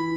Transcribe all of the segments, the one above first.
Доброго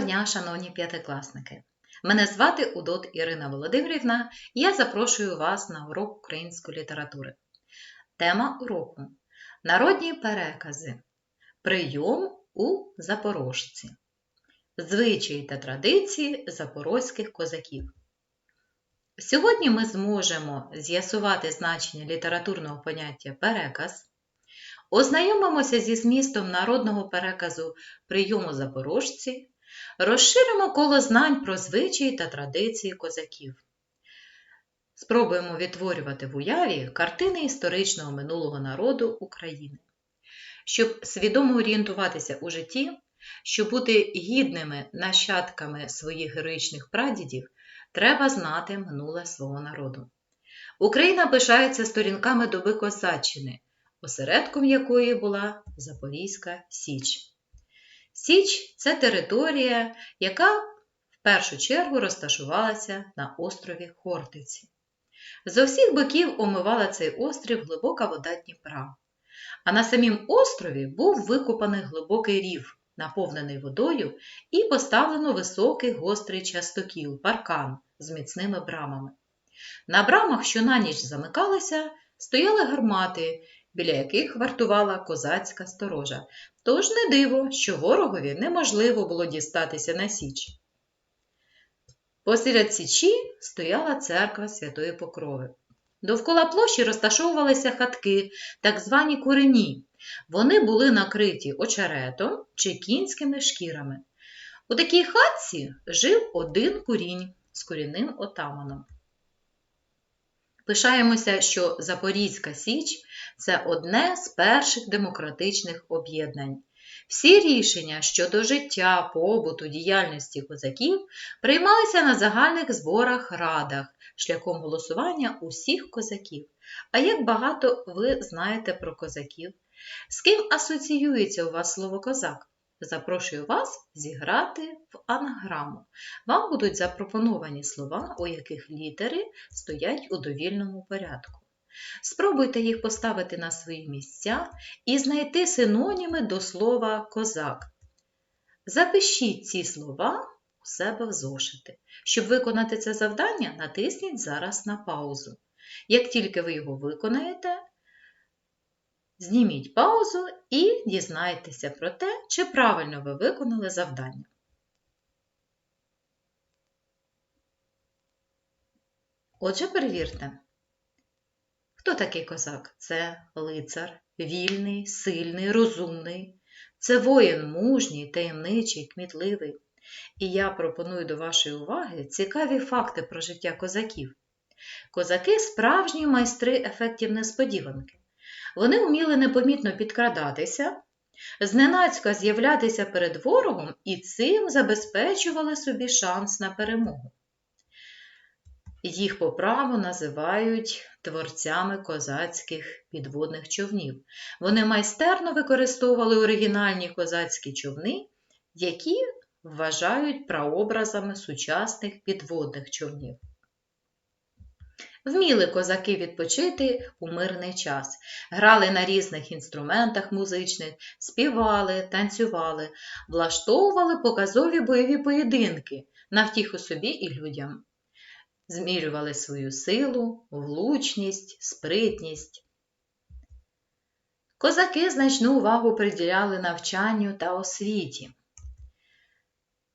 дня, шановні п'ятикласники! Мене звати Удот Ірина Володимирівна я запрошую вас на урок української літератури. Тема уроку Народні перекази. Прийом у Запорожці. Звичаї та традиції запорозьких козаків. Сьогодні ми зможемо з'ясувати значення літературного поняття переказ, ознайомимося зі змістом народного переказу прийому запорожці, Розширимо коло знань про звичаї та традиції козаків. Спробуємо відтворювати в уяві картини історичного минулого народу України. Щоб свідомо орієнтуватися у житті, щоб бути гідними нащадками своїх героїчних прадідів, треба знати минуле свого народу. Україна пишається сторінками доби Козаччини, осередком якої була Запорізька Січ. Січ це територія, яка в першу чергу розташувалася на острові Хортиці. З усіх боків омивала цей острів глибока вода Дніпра, а на самім острові був викопаний глибокий рів, наповнений водою, і поставлено високий гострий частокіл, паркан з міцними брамами. На брамах, що на ніч замикалися, стояли гармати, біля яких вартувала козацька сторожа. Тож не диво, що ворогові неможливо було дістатися на Січ. Посеред Січі стояла церква Святої Покрови. Довкола площі розташовувалися хатки, так звані курені. Вони були накриті очеретом чи кінськими шкірами. У такій хатці жив один курінь з курінним отаманом. Пишаємося, що Запорізька Січ це одне з перших демократичних об'єднань. Всі рішення щодо життя, побуту, діяльності козаків приймалися на загальних зборах радах шляхом голосування усіх козаків. А як багато ви знаєте про козаків? З ким асоціюється у вас слово козак? Запрошую вас зіграти в анаграму. Вам будуть запропоновані слова, у яких літери стоять у довільному порядку. Спробуйте їх поставити на свої місця і знайти синоніми до слова козак. Запишіть ці слова у себе в зошити. Щоб виконати це завдання, натисніть зараз на паузу. Як тільки ви його виконаєте, Зніміть паузу і дізнайтеся про те, чи правильно ви виконали завдання. Отже, перевірте, хто такий козак? Це лицар, вільний, сильний, розумний. Це воїн мужній, таємничий, кмітливий. І я пропоную до вашої уваги цікаві факти про життя козаків. Козаки справжні майстри ефектів несподіванки. Вони вміли непомітно підкрадатися, зненацька з'являтися перед ворогом і цим забезпечували собі шанс на перемогу. Їх по праву називають творцями козацьких підводних човнів. Вони майстерно використовували оригінальні козацькі човни, які вважають прообразами сучасних підводних човнів. Вміли козаки відпочити у мирний час, грали на різних інструментах музичних, співали, танцювали, влаштовували показові бойові поєдинки на втіху собі і людям, змірювали свою силу, влучність, спритність. Козаки значну увагу приділяли навчанню та освіті.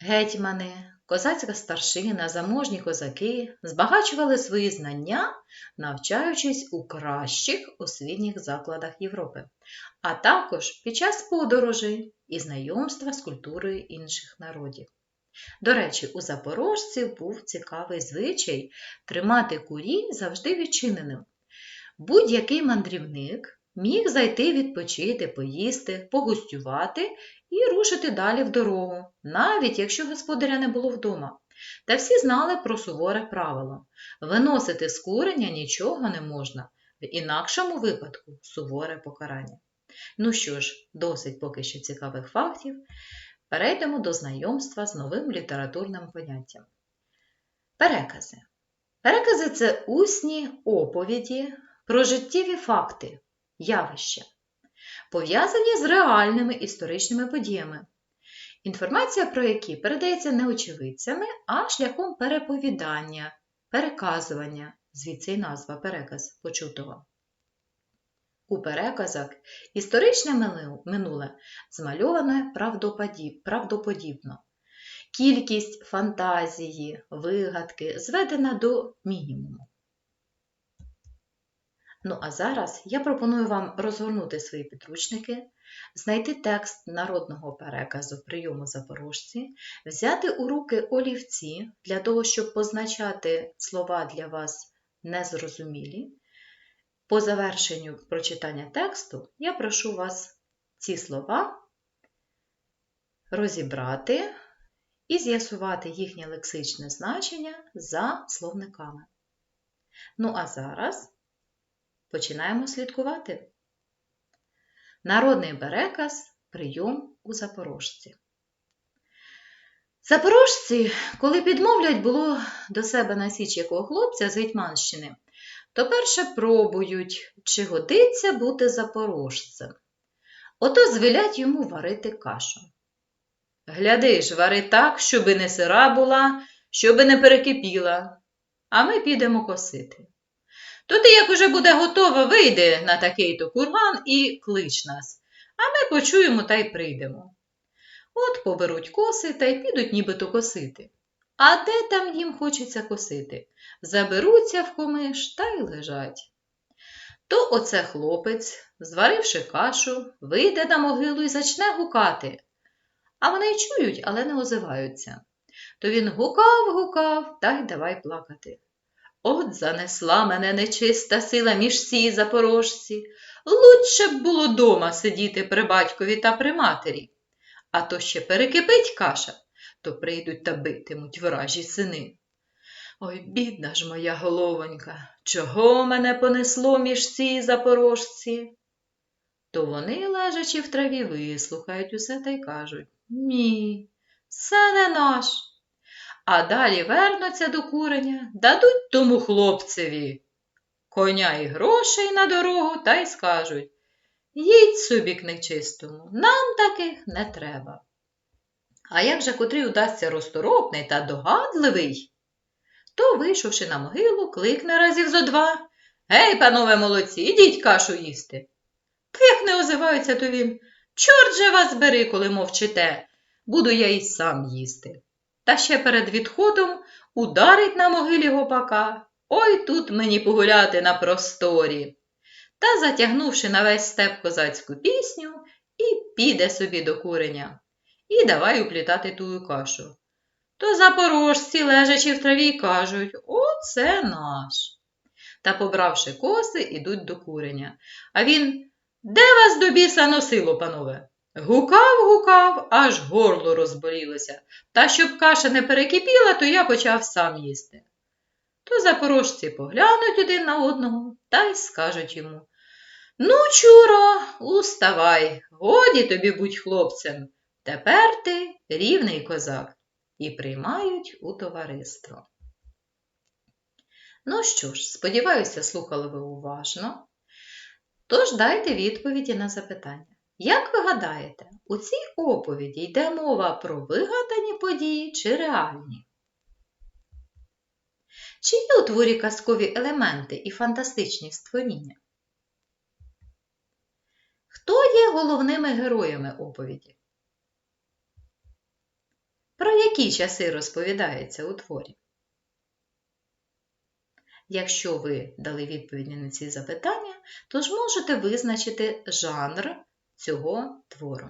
Гетьмани, козацька старшина, заможні козаки збагачували свої знання, навчаючись у кращих освітніх закладах Європи, а також під час подорожей і знайомства з культурою інших народів. До речі, у запорожців був цікавий звичай тримати курінь завжди відчиненим. Будь-який мандрівник міг зайти відпочити, поїсти, погостювати і рушити далі в дорогу, навіть якщо господаря не було вдома. Та всі знали про суворе правило виносити з курення нічого не можна, в інакшому випадку суворе покарання. Ну що ж, досить поки що цікавих фактів. Перейдемо до знайомства з новим літературним поняттям. Перекази. Перекази це усні оповіді про життєві факти, явища, пов'язані з реальними історичними подіями, інформація про які передається не очевидцями, а шляхом переповідання, переказування, звідси й назва переказ почутого. У переказах історичне минуле змальоване правдоподібно. Кількість фантазії, вигадки зведена до мінімуму. Ну а зараз я пропоную вам розгорнути свої підручники, знайти текст народного переказу прийому запорожці, взяти у руки олівці для того, щоб позначати слова для вас незрозумілі. По завершенню прочитання тексту я прошу вас ці слова розібрати і з'ясувати їхнє лексичне значення за словниками. Ну а зараз починаємо слідкувати. Народний переказ прийом у запорожці. Запорожці, коли підмовлять було до себе на січ якого хлопця з Гетьманщини, то перше пробують, чи годиться бути запорожцем. Ото звелять йому варити кашу. Гляди ж, вари так, щоби не сира була, щоби не перекипіла, а ми підемо косити. То ти, як уже буде готова, вийди на такий-то курган і клич нас, а ми почуємо та й прийдемо. От поберуть коси та й підуть нібито косити. А де там їм хочеться косити? Заберуться в комиш та й лежать. То оце хлопець, зваривши кашу, вийде на могилу і зачне гукати. А вони чують, але не озиваються. То він гукав, гукав та й давай плакати. От занесла мене нечиста сила між сі запорожці. Лучше б було дома сидіти при батькові та при матері. А то ще перекипить каша, то прийдуть та битимуть вражі сини. Ой, бідна ж моя головонька, чого мене понесло між ці запорожці? То вони, лежачи в траві, вислухають усе та й кажуть Ні, це не наш. А далі вернуться до куреня, дадуть тому хлопцеві коня і грошей на дорогу та й скажуть Їдь собі к нечистому, нам таких не треба. А як же котрий удасться розторопний та догадливий, то, вийшовши на могилу, кликне разів зо два Гей, панове молодці, ідіть кашу їсти. Та як не озиваються, то він Чорт же вас бери, коли мовчите, буду я і сам їсти. Та ще перед відходом ударить на могилі гопака. Ой тут мені погуляти на просторі. Та, затягнувши на весь степ козацьку пісню, і піде собі до куреня. І давай уплітати тую кашу. То запорожці, лежачи в траві, кажуть Оце наш. Та, побравши коси, ідуть до куреня. А він Де вас до біса носило, панове? Гукав, гукав, аж горло розболілося. Та щоб каша не перекипіла, то я почав сам їсти. То запорожці поглянуть один на одного та й скажуть йому Ну, чуро, уставай, годі тобі будь хлопцем. Тепер ти рівний козак. І приймають у товариство. Ну що ж, сподіваюся, слухали ви уважно. Тож дайте відповіді на запитання. Як ви гадаєте, у цій оповіді йде мова про вигадані події чи реальні? Чи є у творі казкові елементи і фантастичні створіння? Хто є головними героями оповіді? Про які часи розповідається у творі? Якщо ви дали відповіді на ці запитання, то ж можете визначити жанр цього твору.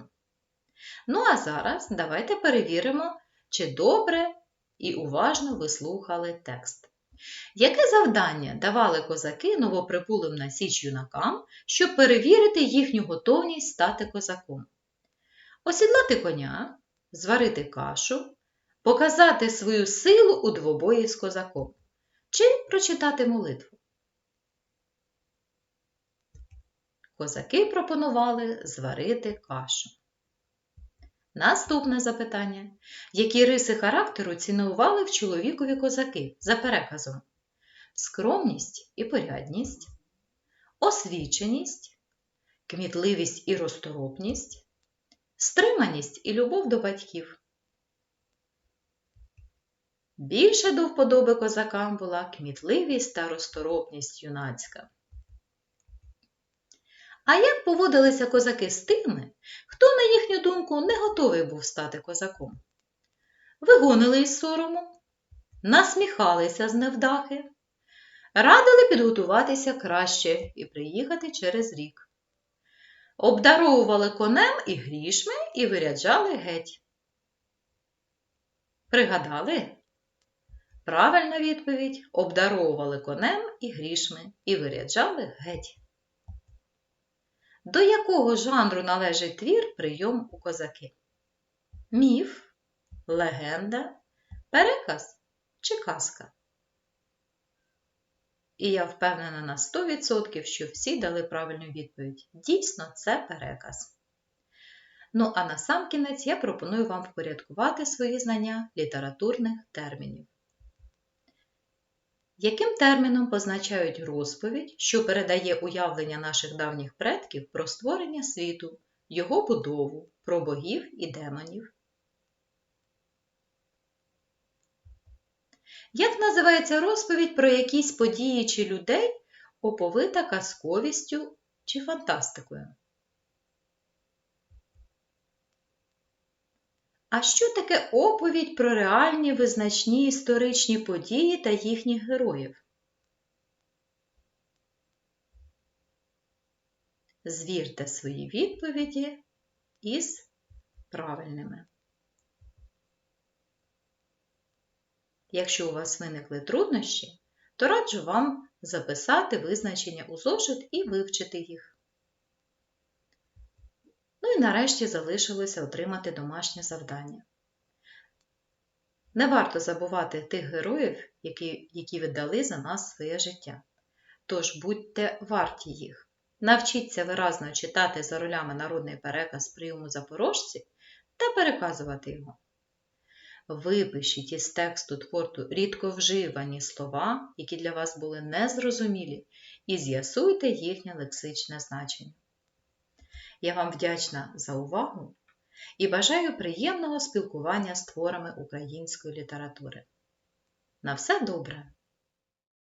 Ну а зараз давайте перевіримо, чи добре і уважно ви слухали текст. Яке завдання давали козаки новоприбулим на січ юнакам, щоб перевірити їхню готовність стати козаком? Осідлати коня, зварити кашу, показати свою силу у двобої з козаком чи прочитати молитву. Козаки пропонували зварити кашу. Наступне запитання. Які риси характеру цінували в чоловікові козаки за переказом? Скромність і порядність, освіченість, кмітливість і розторопність, стриманість і любов до батьків. Більше до вподоби козакам була кмітливість та розторопність юнацька. А як поводилися козаки з тими, хто, на їхню думку, не готовий був стати козаком? Вигонили із сорому, насміхалися з невдахи, радили підготуватися краще і приїхати через рік. Обдаровували конем і грішми і виряджали геть. Пригадали? Правильна відповідь обдаровували конем і грішми і виряджали геть. До якого жанру належить твір прийом у козаки? Міф, легенда, переказ чи казка? І я впевнена на 100%, що всі дали правильну відповідь. Дійсно, це переказ. Ну а на сам кінець я пропоную вам впорядкувати свої знання літературних термінів. Яким терміном позначають розповідь, що передає уявлення наших давніх предків про створення світу, його будову, про богів і демонів? Як називається розповідь про якісь події чи людей, оповита казковістю чи фантастикою? А що таке оповідь про реальні визначні історичні події та їхніх героїв? Звірте свої відповіді із правильними. Якщо у вас виникли труднощі, то раджу вам записати визначення у зошит і вивчити їх. Ну і нарешті залишилося отримати домашнє завдання. Не варто забувати тих героїв, які, які віддали за нас своє життя. Тож будьте варті їх. Навчіться виразно читати за ролями народний переказ прийому запорожців та переказувати його. Випишіть із тексту твору рідко вживані слова, які для вас були незрозумілі, і з'ясуйте їхнє лексичне значення. Я вам вдячна за увагу і бажаю приємного спілкування з творами української літератури. На все добре!